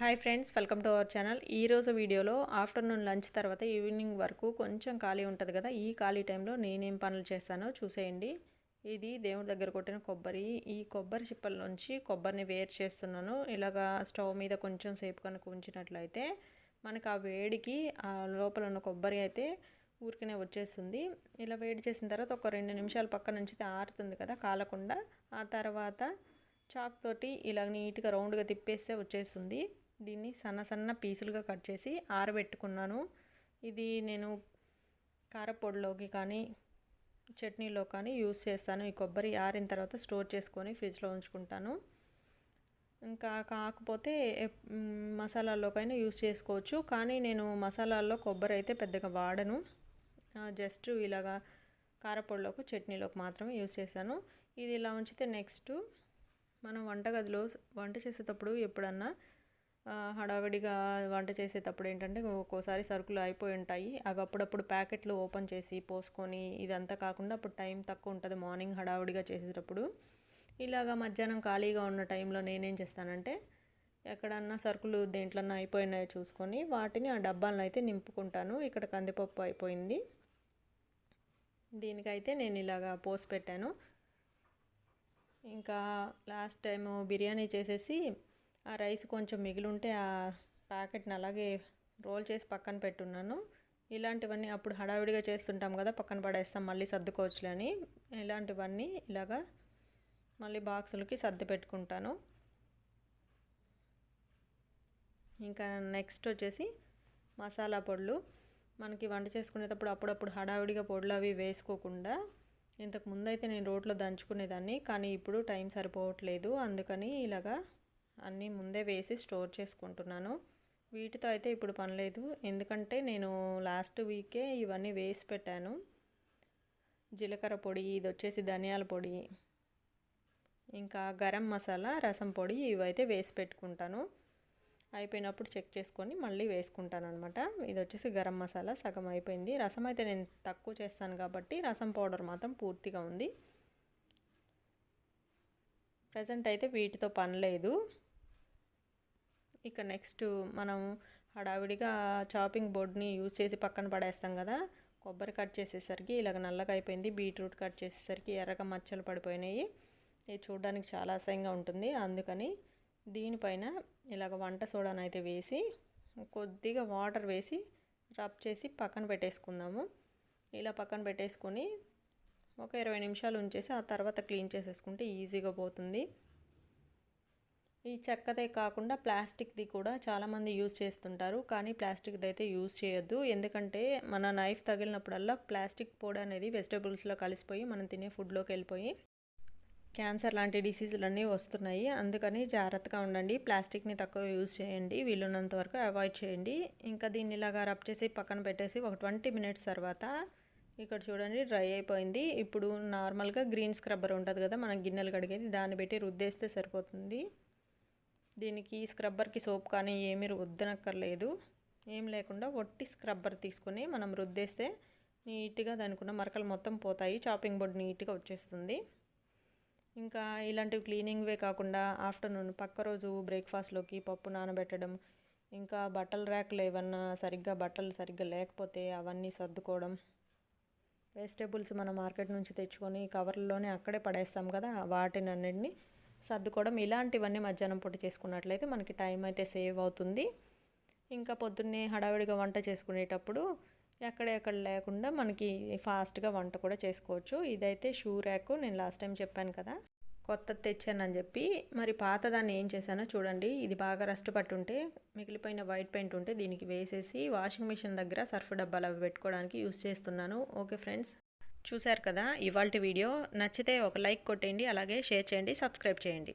Hi friends welcome to our channel. ఈరోజు వీడియోలో afternoon lunch తర్వాత ఈవినింగ్ వరకు కొంచెం ఖాళీ ఉంటుంది కదా ఈ ఖాళీ టైంలో నేనేం పనులు చేస్తానో చూసేయండి. ఇది దేవుడి దగ్గర కొట్టిన కొబ్బరి. ఈ కొబ్బరి చిప్పల నుంచి కొబ్బరిని వేరు చేస్తున్నాను. ఇలాగా స్టవ్ మీద కొంచెం సేపు కనుక ఉంచినట్లయితే మనకు ఆ వేడికి ఆ లోపల ఉన్న కొబ్బరి అయితే ఊరికనే వచ్చేస్తుంది. ఇలా వేడి చేసిన తర్వాత ఒక రెండు నిమిషాలు పక్క నుంచి ఆరుతుంది కదా కాలకుండా. ఆ తర్వాత చాక్ తోటి ఇలా నీట్గా రౌండ్గా తిప్పేస్తే వచ్చేస్తుంది. దీన్ని సన్న సన్న పీసులుగా కట్ చేసి ఆరబెట్టుకున్నాను. ఇది నేను కారపొడిలోకి కానీ చట్నీలో కానీ యూస్ చేస్తాను. ఈ కొబ్బరి ఆరిన తర్వాత స్టోర్ చేసుకొని ఫ్రిడ్జ్లో ఉంచుకుంటాను. ఇంకా కాకపోతే మసాలాల్లోకైనా యూస్ చేసుకోవచ్చు. కానీ నేను మసాలాల్లో కొబ్బరి అయితే పెద్దగా వాడను. జస్ట్ ఇలాగా కారపొడిలోకి చట్నీలోకి మాత్రమే యూస్ చేశాను. ఇది ఇలా ఉంచితే నెక్స్ట్ మనం వంటగదిలో వంట చేసేటప్పుడు ఎప్పుడన్నా హడావిడిగా వంట చేసేటప్పుడు ఏంటంటే ఒక్కోసారి సరుకులు అయిపోయి ఉంటాయి. అవి అప్పుడప్పుడు ప్యాకెట్లు ఓపెన్ చేసి పోసుకొని ఇదంతా కాకుండా అప్పుడు టైం తక్కువ ఉంటుంది. మార్నింగ్ హడావిడిగా చేసేటప్పుడు. ఇలాగా మధ్యాహ్నం ఖాళీగా ఉన్న టైంలో నేనేం చేస్తానంటే ఎక్కడన్నా సరుకులు దేంట్లన్నా అయిపోయినాయో చూసుకొని వాటిని ఆ డబ్బాలను అయితే నింపుకుంటాను. ఇక్కడ కందిపప్పు అయిపోయింది. దీనికైతే నేను ఇలాగా పోసి పెట్టాను. ఇంకా లాస్ట్ టైము బిర్యానీ చేసేసి ఆ రైస్ కొంచెం మిగిలింటే ఆ ప్యాకెట్ని అలాగే రోల్ చేసి పక్కన పెట్టున్నాను. ఇలాంటివన్నీ అప్పుడు హడావిడిగా చేస్తుంటాం కదా పక్కన పడేస్తాం మళ్ళీ సర్దుకోవచ్చులే అని. ఇలాంటివన్నీ ఇలాగా మళ్ళీ బాక్సులకి సర్ది పెట్టుకుంటాను. ఇంకా నెక్స్ట్ వచ్చేసి మసాలా పొడులు. మనకి వంట చేసుకునేటప్పుడు అప్పుడప్పుడు హడావిడిగా పొడులు అవి వేసుకోకుండా ఇంతకు ముందైతే నేను రోట్లో దంచుకునేదాన్ని కానీ ఇప్పుడు టైం సరిపోవట్లేదు. అందుకని ఇలాగా అన్నీ ముందే వేసి స్టోర్ చేసుకుంటున్నాను. వీటితో అయితే ఇప్పుడు పనిలేదు ఎందుకంటే నేను లాస్ట్ వీకే ఇవన్నీ వేసి పెట్టాను. జీలకర్ర పొడి ఇది వచ్చేసి ధనియాల పొడి ఇంకా గరం మసాలా రసం పొడి ఇవైతే వేసి పెట్టుకుంటాను. అయిపోయినప్పుడు చెక్ చేసుకొని మళ్ళీ వేసుకుంటాను అనమాట ఇది వచ్చేసి గరం మసాలా సగం అయిపోయింది. రసం అయితే నేను తక్కువ చేస్తాను కాబట్టి రసం పౌడర్ మాత్రం పూర్తిగా ఉంది. ప్రజెంట్ అయితే వీటితో పని లేదు. ఇక నెక్స్ట్ మనం హడావిడిగా చాపింగ్ బోర్డ్ని యూజ్ చేసి పక్కన పడేస్తాం కదా కొబ్బరి కట్ చేసేసరికి ఇలాగ నల్లగా అయిపోయింది బీట్రూట్ కట్ చేసేసరికి ఎర్రగా మచ్చలు పడిపోయినాయి. ఇది చూడడానికి చాలా అసహ్యంగా ఉంటుంది. అందుకని దీనిపైన ఇలాగ వంట సోడాను అయితే వేసి కొద్దిగా వాటర్ వేసి రబ్ చేసి పక్కన పెట్టేసుకుందాము. ఇలా పక్కన పెట్టేసుకొని ఒక ఇరవై నిమిషాలు ఉంచేసి ఆ తర్వాత క్లీన్ చేసేసుకుంటే ఈజీగా పోతుంది. ఈ చెక్కదే కాకుండా ప్లాస్టిక్ది కూడా చాలామంది యూజ్ చేస్తుంటారు కానీ ప్లాస్టిక్ది అయితే యూజ్ చేయొద్దు. ఎందుకంటే మన నైఫ్ తగిలినప్పుడల్లా ప్లాస్టిక్ పొడి అనేది వెజిటేబుల్స్లో కలిసిపోయి మనం తినే ఫుడ్లోకి వెళ్ళిపోయి క్యాన్సర్ లాంటి డిసీజులు అన్నీ వస్తున్నాయి. అందుకని జాగ్రత్తగా ఉండండి. ప్లాస్టిక్ని తక్కువ యూజ్ చేయండి. వీలున్నంత వరకు అవాయిడ్ చేయండి. ఇంకా దీన్ని ఇలాగా రబ్ చేసి పక్కన పెట్టేసి ఒక ట్వంటీ మినిట్స్ తర్వాత ఇక్కడ చూడండి డ్రై అయిపోయింది. ఇప్పుడు నార్మల్గా గ్రీన్ స్క్రబ్బర్ ఉంటుంది కదా మనం గిన్నెలు కడిగేది దాన్ని పెట్టి రుద్దేస్తే సరిపోతుంది. దీనికి స్క్రబ్బర్కి సోప్ కానీ ఏమీ రుద్దనక్కర్లేదు. ఏం లేకుండా ఒట్టి స్క్రబ్బర్ తీసుకొని మనం రుద్దేస్తే నీట్గా దానికున్న మరకలు మొత్తం పోతాయి. చాపింగ్ బోర్డ్ నీట్గా వచ్చేస్తుంది. ఇంకా ఇలాంటివి క్లీనింగ్వే కాకుండా ఆఫ్టర్నూన్ పక్క రోజు బ్రేక్ఫాస్ట్లోకి పప్పు నానబెట్టడం ఇంకా బట్టల ర్యాక్లు ఏమన్నా సరిగ్గా బట్టలు సరిగ్గా లేకపోతే అవన్నీ సర్దుకోవడం వెజిటేబుల్స్ మనం మార్కెట్ నుంచి తెచ్చుకొని కవర్లోనే అక్కడే పడేస్తాం కదా వాటిని అన్నింటినీ సర్దుకోవడం. ఇలాంటివన్నీ మధ్యాహ్నం పూట చేసుకున్నట్లయితే మనకి టైం అయితే సేవ్ అవుతుంది. ఇంకా పొద్దున్నే హడావిడిగా వంట చేసుకునేటప్పుడు ఎక్కడెక్కడ లేకుండా మనకి ఫాస్ట్గా వంట కూడా చేసుకోవచ్చు. ఇదైతే షూ ర్యాక్ నేను లాస్ట్ టైం చెప్పాను కదా. కొత్త తెచ్చానని చెప్పి. మరి పాతదాన్ని ఏం చేశానో చూడండి. ఇది బాగా రస్ట్ పట్టుంటే మిగిలిపోయిన వైట్ పెయింట్ ఉంటే దీనికి వేసేసి వాషింగ్ మిషన్ దగ్గర సర్ఫ్ డబ్బాలు అవి పెట్టుకోవడానికి యూస్ చేస్తున్నాను. ఓకే ఫ్రెండ్స్ చూశారు కదా ఇవాళ వీడియో. నచ్చితే ఒక లైక్ కొట్టేయండి అలాగే షేర్ చేయండి సబ్స్క్రైబ్ చేయండి.